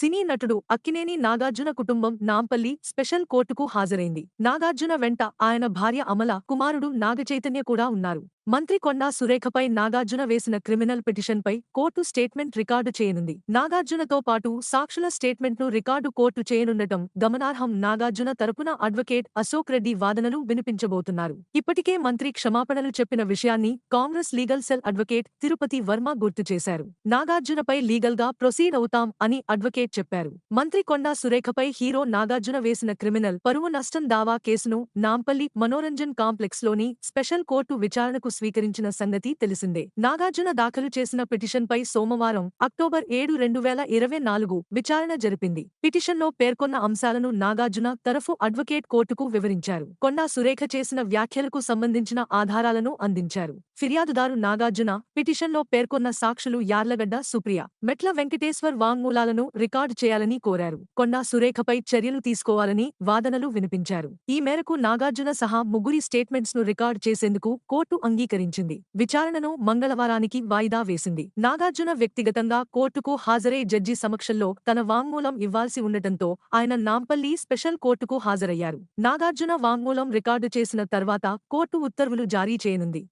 సినీ నటుడు అక్కినేని నాగార్జున కుటుంబం నాంపల్లి స్పెషల్ కోర్టుకు హాజరైంది. నాగార్జున వెంట ఆయన భార్య అమల కుమారుడు నాగచైతన్య కూడా ఉన్నారు. మంత్రి కొండా సురేఖపై నాగార్జున వేసిన క్రిమినల్ పిటిషన్పై కోర్టు స్టేట్మెంట్ రికార్డు చేయనుంది. నాగార్జునతో పాటు సాక్షుల స్టేట్మెంట్ను రికార్డు కోర్టు చేయనుండటం గమనార్హం నాగార్జున తరపున అడ్వకేట్ అశోక్ రెడ్డి వాదనలు వినిపించబోతున్నారు. ఇప్పటికే మంత్రి క్షమాపణలు చెప్పిన విషయాన్ని Congress legal cell advocate Tirupati Varma గుర్తు చేశారు. నాగార్జునపై లీగల్గా ప్రొసీడ్ అవుతాం అని అడ్వకేట్ చెప్పారు. మంత్రి కొండా సురేఖపై హీరో నాగార్జున వేసిన క్రిమినల్ పరువు నష్టం దావా కేసును నాంపల్లి మనోరంజన్ కాంప్లెక్స్లోని స్పెషల్ కోర్టు విచారణకు స్వీకరించిన సంగతి తెలిసిందే. నాగార్జున దాఖలు చేసిన పిటిషన్పై సోమవారం అక్టోబర్ ఏడు రెండు వేల ఇరవై నాలుగు విచారణ జరిపింది. పిటిషన్లో పేర్కొన్న అంశాలను నాగార్జున తరఫు అడ్వకేట్ కోర్టుకు వివరించారు. కొండా సురేఖ చేసిన వ్యాఖ్యలకు సంబంధించిన ఆధారాలను అందించారు. ఫిర్యాదుదారు నాగార్జున పిటిషన్లో పేర్కొన్న సాక్షులు యార్లగడ్డ సుప్రియ మెట్ల వెంకటేశ్వర్ వాంగ్మూలాలను రికార్డు చేయాలని కోరారు. కొండా సురేఖపై చర్యలు తీసుకోవాలని వాదనలు వినిపించారు. ఈ మేరకు నాగార్జున సహా ముగ్గురి స్టేట్మెంట్స్ను రికార్డు చేసేందుకు కోర్టు అంగీకరించింది. విచారణను మంగళవారానికి వాయిదా వేసింది. నాగార్జున వ్యక్తిగతంగా కోర్టుకు హాజరై జడ్జి సమక్షంలో తన వాంగ్మూలం ఇవ్వాల్సి ఉండటంతో ఆయన నాంపల్లి స్పెషల్ కోర్టుకు హాజరయ్యారు. నాగార్జున వాంగ్మూలం రికార్డు చేసిన తర్వాత కోర్టు ఉత్తర్వులు జారీ చేయనుంది.